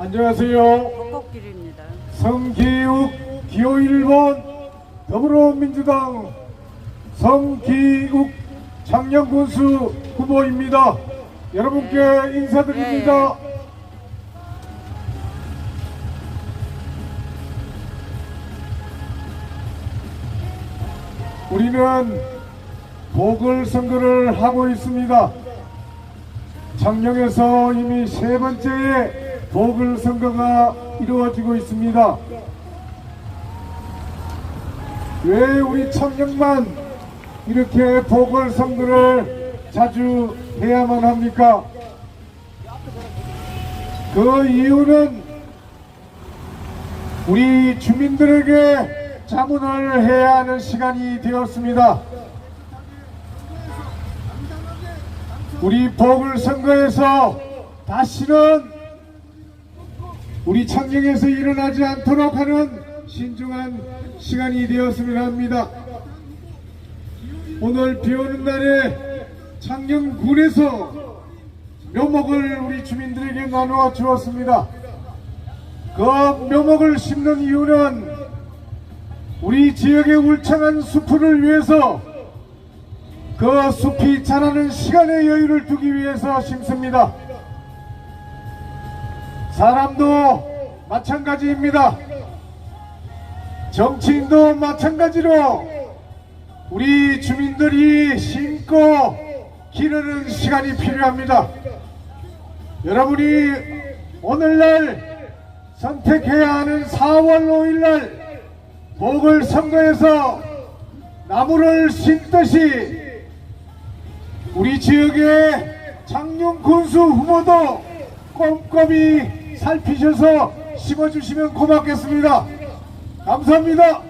안녕하세요. 벚꽃길입니다. 성기욱 기호 1번 더불어민주당 성기욱 청년군수 후보입니다. 여러분께 인사드립니다. 우리는 보궐선거를 하고 있습니다. 장령에서 이미 세 번째의 보궐선거가 이루어지고 있습니다. 왜 우리 청년만 이렇게 보궐 선거를 자주 해야만 합니까? 그 이유는 우리 주민들에게 자문을 해야 하는 시간이 되었습니다. 우리 보궐 선거에서 다시는 우리 창녕에서 일어나지 않도록 하는 신중한 시간이 되었으면 합니다. 오늘 비 오는 날에 창녕군에서 묘목을 우리 주민들에게 나누어 주었습니다. 그 묘목을 심는 이유는 우리 지역의 울창한 숲을 위해서 그 숲이 자라는 시간의 여유를 두기 위해서 심습니다. 사람도 마찬가지입니다. 정치인도 마찬가지로 우리 주민들이 심고 기르는 시간이 필요합니다. 여러분이 오늘날 선택해야 하는 4월 5일날 보궐선거에서 나무를 심듯이 우리 지역의 장룡 군수 후보도 꼼꼼히 살피셔서 심어주시면 고맙겠습니다. 감사합니다.